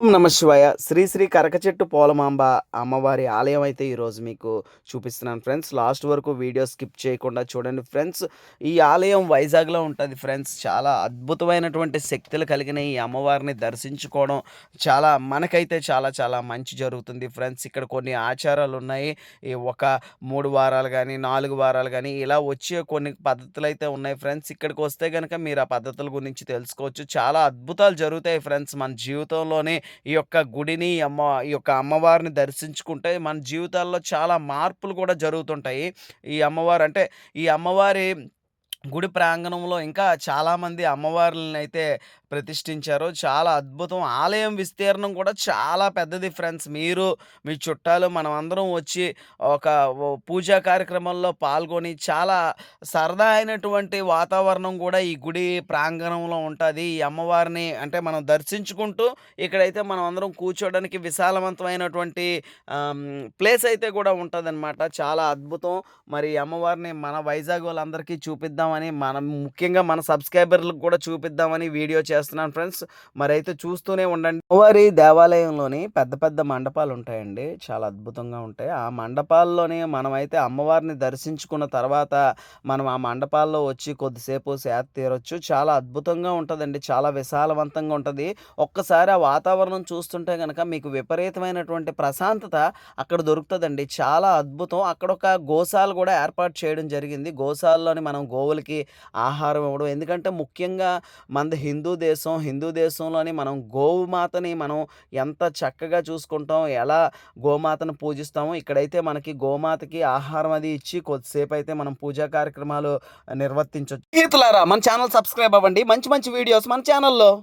నమ శివాయ. శ్రీ శ్రీ కరకచెట్టు పోలమాంబ అమ్మవారి ఆలయం అయితే ఈరోజు మీకు చూపిస్తున్నాను ఫ్రెండ్స్. లాస్ట్ వరకు వీడియో స్కిప్ చేయకుండా చూడండి ఫ్రెండ్స్. ఈ ఆలయం వైజాగ్లో ఉంటుంది ఫ్రెండ్స్. చాలా అద్భుతమైనటువంటి శక్తులు కలిగిన ఈ అమ్మవారిని దర్శించుకోవడం చాలా మనకైతే చాలా చాలా మంచి జరుగుతుంది ఫ్రెండ్స్. ఇక్కడ కొన్ని ఆచారాలు ఉన్నాయి. ఈ ఒక మూడు వారాలు కానీ నాలుగు వారాలు కానీ ఇలా వచ్చే కొన్ని పద్ధతులు అయితే ఉన్నాయి ఫ్రెండ్స్. ఇక్కడికి వస్తే కనుక మీరు ఆ పద్ధతుల గురించి తెలుసుకోవచ్చు. చాలా అద్భుతాలు జరుగుతాయి ఫ్రెండ్స్ మన జీవితంలోనే. ఈ యొక్క గుడిని అమ్మ ఈ యొక్క అమ్మవారిని దర్శించుకుంటే మన జీవితాల్లో చాలా మార్పులు కూడా జరుగుతుంటాయి. ఈ అమ్మవారు అంటే ఈ అమ్మవారి గుడి ప్రాంగణంలో ఇంకా చాలామంది అమ్మవార్లని అయితే ప్రతిష్ఠించారు. చాలా అద్భుతం. ఆలయం విస్తీర్ణం కూడా చాలా పెద్దది ఫ్రెండ్స్. మీరు మీ చుట్టాలు మనం అందరం వచ్చి ఒక పూజా కార్యక్రమంలో పాల్గొని చాలా సరదా అయినటువంటి వాతావరణం కూడా ఈ గుడి ప్రాంగణంలో ఉంటుంది. ఈ అమ్మవారిని అంటే మనం దర్శించుకుంటూ ఇక్కడైతే మనం అందరం కూర్చోవడానికి విశాలవంతమైనటువంటి ప్లేస్ అయితే కూడా ఉంటుందన్నమాట. చాలా అద్భుతం. మరి అమ్మవారిని మన వైజాగ్ వాళ్ళందరికీ చూపిద్దాం చూపిద్దామని మనం ముఖ్యంగా మన సబ్స్క్రైబర్లకు కూడా చూపిద్దామని వీడియో చేస్తున్నాను ఫ్రెండ్స్. మరైతే చూస్తూనే ఉండండి. వారి దేవాలయంలోని పెద్ద పెద్ద మండపాలు ఉంటాయండి. చాలా అద్భుతంగా ఉంటాయి. ఆ మండపాల్లోనే మనమైతే అమ్మవారిని దర్శించుకున్న తర్వాత మనం ఆ మండపాల్లో వచ్చి కొద్దిసేపు సేద తీరొచ్చు. చాలా అద్భుతంగా ఉంటుందండి. చాలా విశాలవంతంగా ఉంటుంది. ఒక్కసారి ఆ వాతావరణం చూస్తుంటే కనుక మీకు విపరీతమైనటువంటి ప్రశాంతత అక్కడ దొరుకుతుందండి. చాలా అద్భుతం. అక్కడ ఒక గోశాల కూడా ఏర్పాటు చేయడం జరిగింది. గోశాలలోని మనం గోవులకి ఆహారం ఇవ్వడం. ఎందుకంటే ముఖ్యంగా మన హిందూ దేశం హిందూ దేశంలోని మనం గోమాతని మనం ఎంత చక్కగా చూసుకుంటాం ఎలా గోమాతను పూజిస్తామో ఇక్కడైతే మనకి గోమాతకి ఆహారం అది ఇచ్చి కొద్దిసేపు అయితే మనం పూజా కార్యక్రమాలు నిర్వర్తించవచ్చు స్నేహితులారా మన ఛానల్ సబ్స్క్రైబ్ అవ్వండి. మంచి మంచి వీడియోస్ మన ఛానల్లో.